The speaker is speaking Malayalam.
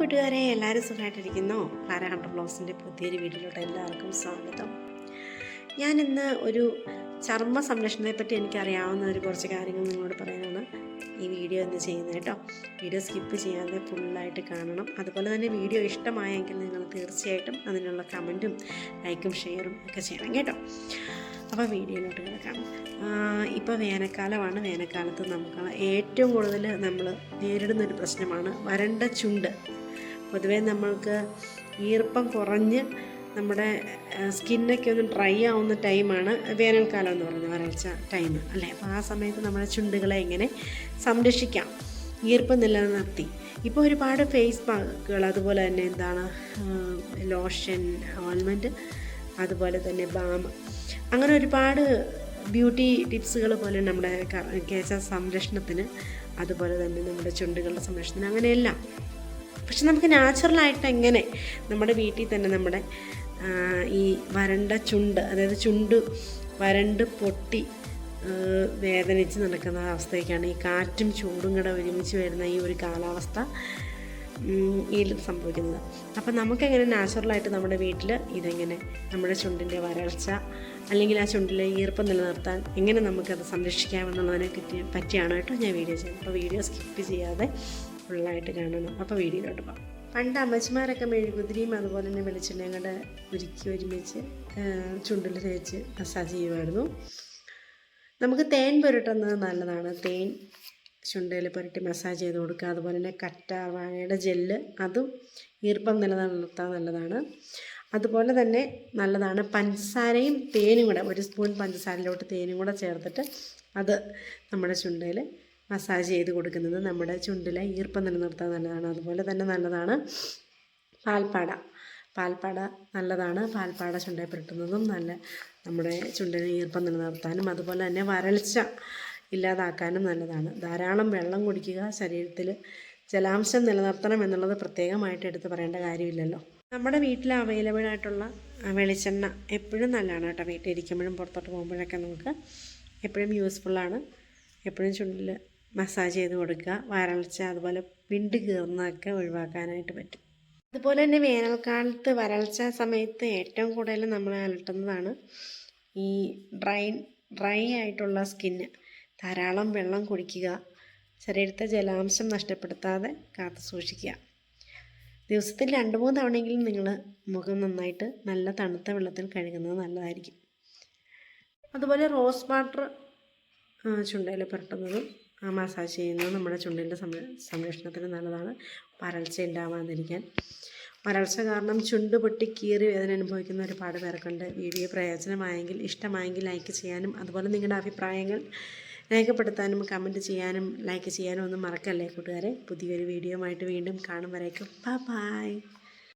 കൂട്ടുകാരെ എല്ലാവരും സുഖമായിട്ടിരിക്കുന്നു. ക്ലാര ഹണ്ടർ ബ്ലോസിന്റെ പുതിയൊരു വീഡിയോയിലോട്ട് എല്ലാവർക്കും സ്വാഗതം. ഞാൻ ഇന്ന് ഒരു ചർമ്മ സംരക്ഷണത്തെ പറ്റി എനിക്കറിയാവുന്ന ഒരു കുറച്ച് കാര്യങ്ങൾ നിങ്ങളോട് പറയാനാണ് ഈ വീഡിയോ ഇന്ന് ചെയ്യുന്നത് കേട്ടോ. വീഡിയോ സ്കിപ്പ് ചെയ്യാതെ ഫുള്ളായിട്ട് കാണണം. അതുപോലെ തന്നെ വീഡിയോ ഇഷ്ടമായെങ്കിൽ നിങ്ങൾ തീർച്ചയായിട്ടും അതിനുള്ള കമന്റും ലൈക്കും ഷെയറും ഒക്കെ ചെയ്യണം കേട്ടോ. അപ്പോൾ വീഡിയോയിലോട്ട് കിടക്കാം. ഇപ്പോൾ വേനൽക്കാലമാണ്. വേനൽക്കാലത്ത് നമുക്ക് ഏറ്റവും കൂടുതൽ നമ്മൾ നേരിടുന്ന ഒരു പ്രശ്നമാണ് വരണ്ട ചുണ്ട്. പൊതുവേ നമ്മൾക്ക് ഈർപ്പം കുറഞ്ഞ് നമ്മുടെ സ്കിന്നൊക്കെ ഒന്ന് ഡ്രൈ ആവുന്ന ടൈമാണ് വേനൽക്കാലം എന്ന് പറയുന്നത് വരൾച്ച ടൈം അല്ലേ? അപ്പോൾ ആ സമയത്ത് നമ്മുടെ ചുണ്ടുകളെ എങ്ങനെ സംരക്ഷിക്കാം? ഈർപ്പം നിലനിർത്തി. ഇപ്പോൾ ഒരുപാട് ഫേസ് പാക്കുകൾ അതുപോലെ തന്നെ എന്താണ് ലോഷൻ ഓയിൽമെന്റ് അതുപോലെ തന്നെ ബാം അങ്ങനെ ഒരുപാട് ബ്യൂട്ടി ടിപ്സുകൾ പോലെ നമ്മുടെ കേശ സംരക്ഷണത്തിന് അതുപോലെ തന്നെ നമ്മുടെ ചുണ്ടുകളുടെ സംരക്ഷണത്തിന് അങ്ങനെയെല്ലാം. പക്ഷെ നമുക്ക് നാച്ചുറലായിട്ട് എങ്ങനെ നമ്മുടെ വീട്ടിൽ തന്നെ നമ്മുടെ ഈ വരണ്ട ചുണ്ട് അതായത് ചുണ്ട് വരണ്ട് പൊട്ടി വേദനിച്ച് നടക്കുന്ന അവസ്ഥയൊക്കെയാണ് ഈ കാറ്റും ചൂടും കൂടെ ഒരുമിച്ച് വരുന്ന ഈ ഒരു കാലാവസ്ഥ ഈ സംഭവിക്കുന്നത്. അപ്പം നമുക്കെങ്ങനെ നാച്ചുറലായിട്ട് നമ്മുടെ വീട്ടിൽ ഇതെങ്ങനെ നമ്മുടെ ചുണ്ടിന്റെ വരൾച്ച അല്ലെങ്കിൽ ആ ചുണ്ടിലെ ഈർപ്പം നിലനിർത്താൻ എങ്ങനെ നമുക്കത് സംരക്ഷിക്കാമെന്നുള്ളതിനെ പറ്റി പറ്റിയാണ് കേട്ടോ ഞാൻ വീഡിയോ ചെയ്യുന്നത്. അപ്പോൾ വീഡിയോ സ്കിപ്പ് ചെയ്യാതെ ഫുള്ളായിട്ട് കാണണം അപ്പോൾ വീഡിയോയിലോട്ട് പോകാം. പണ്ട് അമ്മച്ചിമാരൊക്കെ മെഴുകുതിരിയും അതുപോലെ തന്നെ വെളിച്ചെണ്ണയും കൂടെ ഉരുക്കി ഒരുമിച്ച് ചുണ്ടിൽ തേച്ച് മസാജ് ചെയ്യുമായിരുന്നു. നമുക്ക് തേൻ പുരട്ടുന്നത് നല്ലതാണ്. തേൻ ചുണ്ടയിൽ പുരട്ടി മസാജ് ചെയ്ത് കൊടുക്കുക. അതുപോലെ തന്നെ കറ്റ വാഴയുടെ ജെല്ല് അതും ഈർപ്പം നിലനിർത്താൻ നല്ലതാണ്. അതുപോലെ തന്നെ നല്ലതാണ് പഞ്ചസാരയും തേനും കൂടെ ഒരു സ്പൂൺ പഞ്ചസാരയിലോട്ട് തേനും കൂടെ ചേർത്തിട്ട് അത് നമ്മുടെ ചുണ്ടയിൽ മസാജ് ചെയ്ത് കൊടുക്കുന്നത് നമ്മുടെ ചുണ്ടിലെ ഈർപ്പം നിലനിർത്താൻ നല്ലതാണ്. അതുപോലെ തന്നെ നല്ലതാണ് പാൽപ്പാട. പാൽപ്പാട നല്ലതാണ്. പാൽപ്പാട ചുണ്ടയിൽ പുരട്ടുന്നതും നല്ല നമ്മുടെ ചുണ്ടിന് ഈർപ്പം നിലനിർത്താനും അതുപോലെ തന്നെ വരൾച്ച ഇല്ലാതാക്കാനും നല്ലതാണ്. ധാരാളം വെള്ളം കുടിക്കുക ശരീരത്തിൽ ജലാംശം നിലനിർത്തണം എന്നുള്ളത് പ്രത്യേകമായിട്ട് എടുത്ത് പറയേണ്ട കാര്യമില്ലല്ലോ. നമ്മുടെ വീട്ടിൽ അവൈലബിൾ ആയിട്ടുള്ള വെളിച്ചെണ്ണ എപ്പോഴും നല്ലതാണ് കേട്ടോ. വീട്ടിൽ ഇരിക്കുമ്പോഴും പുറത്തോട്ട് പോകുമ്പോഴൊക്കെ നമുക്ക് എപ്പോഴും യൂസ്ഫുള്ളാണ് എപ്പോഴും ചുണ്ടിൽ മസാജ് ചെയ്ത് കൊടുക്കുക. വരൾച്ച അതുപോലെ വിണ്ട് കീറുന്നതൊക്കെ ഒഴിവാക്കാനായിട്ട് പറ്റും. അതുപോലെ തന്നെ വേനൽക്കാലത്ത് വരൾച്ച സമയത്ത് ഏറ്റവും കൂടുതൽ നമ്മൾ അലട്ടുന്നതാണ് ഈ ഡ്രൈ ഡ്രൈ ആയിട്ടുള്ള സ്കിന്ന്. ധാരാളം വെള്ളം കുടിക്കുക ശരീരത്തെ ജലാംശം നഷ്ടപ്പെടുത്താതെ കാത്തു സൂക്ഷിക്കുക. ദിവസത്തിൽ രണ്ട് മൂന്ന് തവണയെങ്കിലും നിങ്ങൾ മുഖം നന്നായിട്ട് നല്ല തണുത്ത വെള്ളത്തിൽ കഴുകുന്നത് നല്ലതായിരിക്കും. അതുപോലെ റോസ് വാട്ടർ ചുണ്ടയിൽ പുരട്ടുന്നതും മസാജ് ചെയ്യുന്നത് നമ്മുടെ ചുണ്ടിന്റെ സംരക്ഷണത്തിന് നല്ലതാണ്. വരൾച്ച ഉണ്ടാവാതിരിക്കാൻ വരൾച്ച കാരണം ചുണ്ട് പൊട്ടി കീറി വേദന അനുഭവിക്കുന്ന ഒരുപാട് പേർക്കുണ്ട്. വീഡിയോ പ്രയോജനമായെങ്കിൽ ഇഷ്ടമായെങ്കിൽ ലൈക്ക് ചെയ്യാനും അതുപോലെ നിങ്ങളുടെ അഭിപ്രായങ്ങൾ രേഖപ്പെടുത്താനും കമന്റ് ചെയ്യാനും ലൈക്ക് ചെയ്യാനും ഒന്നും മറക്കല്ലേ കൂട്ടുകാരെ? പുതിയൊരു വീഡിയോ ആയിട്ട് വീണ്ടും കാണും വരേക്കും. ബൈ